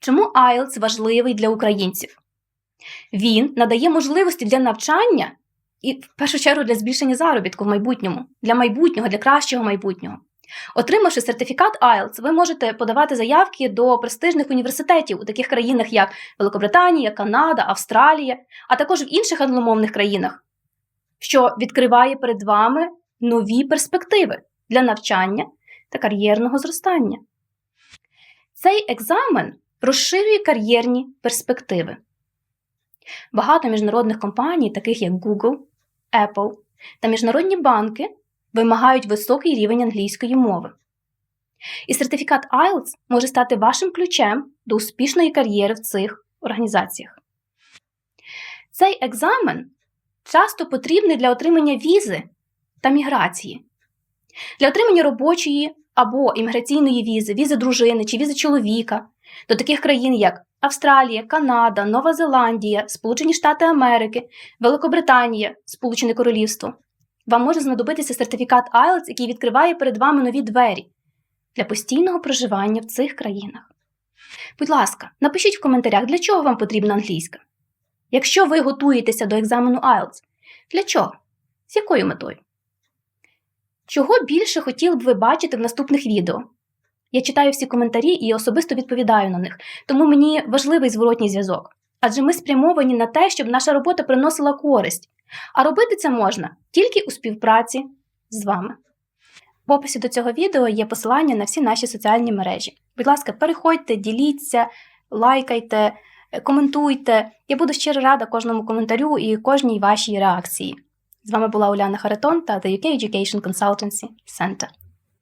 Чому IELTS важливий для українців? Він надає можливості для навчання і, в першу чергу, для збільшення заробітку в майбутньому, для майбутнього, для кращого майбутнього. Отримавши сертифікат IELTS, ви можете подавати заявки до престижних університетів у таких країнах, як Великобританія, Канада, Австралія, а також в інших англомовних країнах, що відкриває перед вами нові перспективи для навчання та кар'єрного зростання. Цей екзамен розширює кар'єрні перспективи. Багато міжнародних компаній, таких як Google, Apple та міжнародні банки, вимагають високий рівень англійської мови. І сертифікат IELTS може стати вашим ключем до успішної кар'єри в цих організаціях. Цей екзамен часто потрібний для отримання візи та міграції, для отримання робочої або імміграційної візи, візи дружини чи візи чоловіка до таких країн, як Австралія, Канада, Нова Зеландія, Сполучені Штати Америки, Великобританія, Сполучене Королівство. Вам може знадобитися сертифікат IELTS, який відкриває перед вами нові двері для постійного проживання в цих країнах. Будь ласка, напишіть в коментарях, для чого вам потрібна англійська. Якщо ви готуєтеся до екзамену IELTS, для чого? З якою метою? Чого більше хотіли б ви бачити в наступних відео? Я читаю всі коментарі і особисто відповідаю на них, тому мені важливий зворотній зв'язок. Адже ми спрямовані на те, щоб наша робота приносила користь, а робити це можна тільки у співпраці з вами. В описі до цього відео є посилання на всі наші соціальні мережі. Будь ласка, переходьте, діліться, лайкайте, коментуйте. Я буду щиро рада кожному коментарю і кожній вашій реакції. З вами була Уляна Харитон та The UK Education Consultancy Center.